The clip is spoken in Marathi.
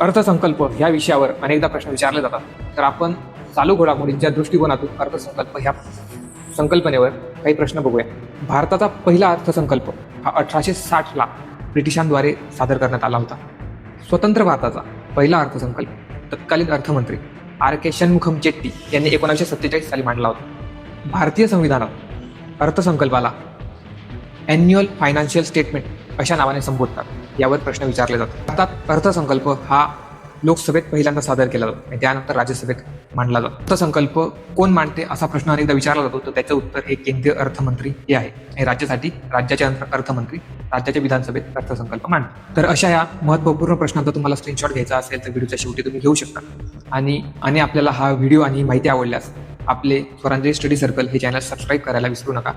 अर्थसंकल्प ह्या विषयावर अनेकदा प्रश्न विचारले जातात. तर आपण चालू घडामोडींच्या दृष्टिकोनातून अर्थसंकल्प ह्या संकल्पनेवर काही प्रश्न बघूया. भारताचा पहिला अर्थसंकल्प हा अठराशे साठला ब्रिटिशांद्वारे सादर करण्यात आला होता. स्वतंत्र भारताचा पहिला अर्थसंकल्प तत्कालीन अर्थमंत्री आर के षण्मुखम चेट्टी यांनी एकोणीसशे सत्तेचाळीस साली मांडला होता. भारतीय संविधानात अर्थसंकल्पाला ॲन्युअल फायनान्शियल स्टेटमेंट अशा नावाने संबोधतात. यावर प्रश्न विचारले जातात. भारतात अर्थसंकल्प हा लोकसभेत पहिल्यांदा सादर केला जातो आणि त्यानंतर राज्यसभेत मांडला जातो. अर्थसंकल्प कोण मांडते असा प्रश्न अनेकदा विचारला जातो. तर त्याचं उत्तर हे केंद्रीय अर्थमंत्री हे आहे. आणि राज्यासाठी राज्याचे अर्थमंत्री राज्याच्या विधानसभेत अर्थसंकल्प मांडतो. तर अशा या महत्त्वपूर्ण प्रश्नांचा तुम्हाला स्क्रीनशॉट घ्यायचा असेल तर व्हिडिओच्या शेवटी तुम्ही घेऊ शकता. आणि आणि आपल्याला हा व्हिडिओ आणि माहिती आवडल्यास आपले स्वरांजली स्टडी सर्कल हे चॅनल सबस्क्राईब करायला विसरू नका.